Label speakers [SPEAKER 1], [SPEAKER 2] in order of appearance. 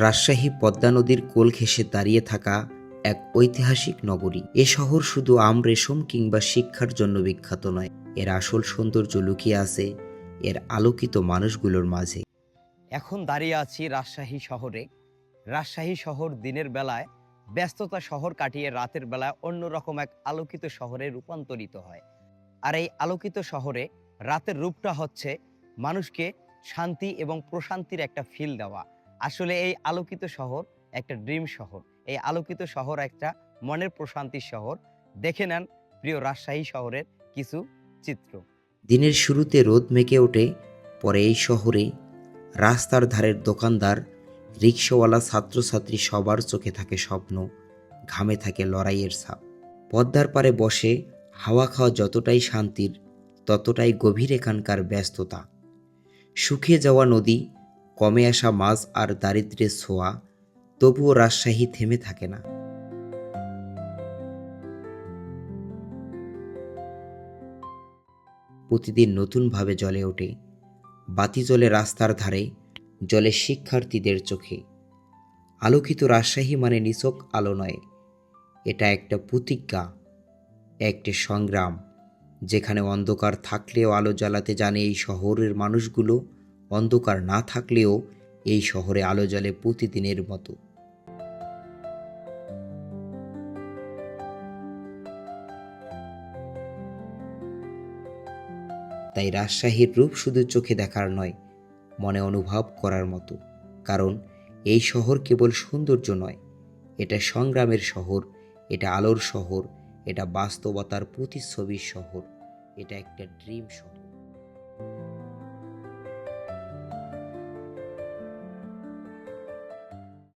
[SPEAKER 1] রাজশাহী পদ্মা নদীর কোল ঘেঁষে দাঁড়িয়ে থাকা এক ঐতিহাসিক নগরী। এ শহর শুধু আম, রেশম কিংবা শিক্ষার জন্য বিখ্যাত নয়, এর আসল সৌন্দর্য লুকিয়ে আছে এর আলোকিত মানুষগুলোর মাঝে।
[SPEAKER 2] এখন দাঁড়িয়ে আছি রাজশাহী শহরে। রাজশাহী শহর দিনের বেলায় ব্যস্ততা শহর কাটিয়ে রাতের বেলায় অন্যরকম এক আলোকিত শহরে রূপান্তরিত হয়। আর এই আলোকিত শহরে রাতের রূপটা হচ্ছে মানুষকে শান্তি এবং প্রশান্তির একটা ফিল দেওয়া। আসলে এই আলোকিত শহর একটা ড্রিম শহর। এই আলোকিত শহর একটা মনের প্রশান্তির শহর। দেখে নেন প্রিয় রাজশাহী শহরের কিছু চিত্র।
[SPEAKER 1] দিনের শুরুতে রোদ মেকে ওঠে, পরে এই শহরে রাস্তার ধারের দোকানদার, রিক্সাওয়ালা ছাত্রছাত্রী সবার চোখে থাকে স্বপ্ন, ঘামে থাকে লড়াইয়ের ছাপ। পদ্মার পারে বসে হাওয়া খাওয়া যতটাই শান্তির, ততটাই গভীর এখানকার ব্যস্ততা। শুকিয়ে যাওয়া নদী কমে আসা মাছ আর দারিদ্রের ছোঁয়া, তবুও রাজশাহী থেমে থাকে না। প্রতিদিন নতুনভাবে জ্বলে ওঠে। বাতি জ্বলে রাস্তার ধারে জলে শিক্ষার্থীদের চোখে। আলোকিত রাজশাহী মানে নিচক আলো নয়, এটা একটা প্রতিজ্ঞা, একটি সংগ্রাম, যেখানে অন্ধকার থাকলেও আলো জ্বালাতে জানে এই শহরের মানুষগুলো অন্ধকার না থাকলেও এই শহরে আলো জ্বলে প্রতিদিনের মতো। তাই রাজশাহীর রূপ শুধু চোখে দেখার নয়, মনে অনুভব করার মতো। কারণ এই শহর কেবল সৌন্দর্য নয়, এটা সংগ্রামের শহর, এটা আলোর শহর, এটা বাস্তবতার প্রতিচ্ছবির শহর, এটা একটা ড্রিম শহর।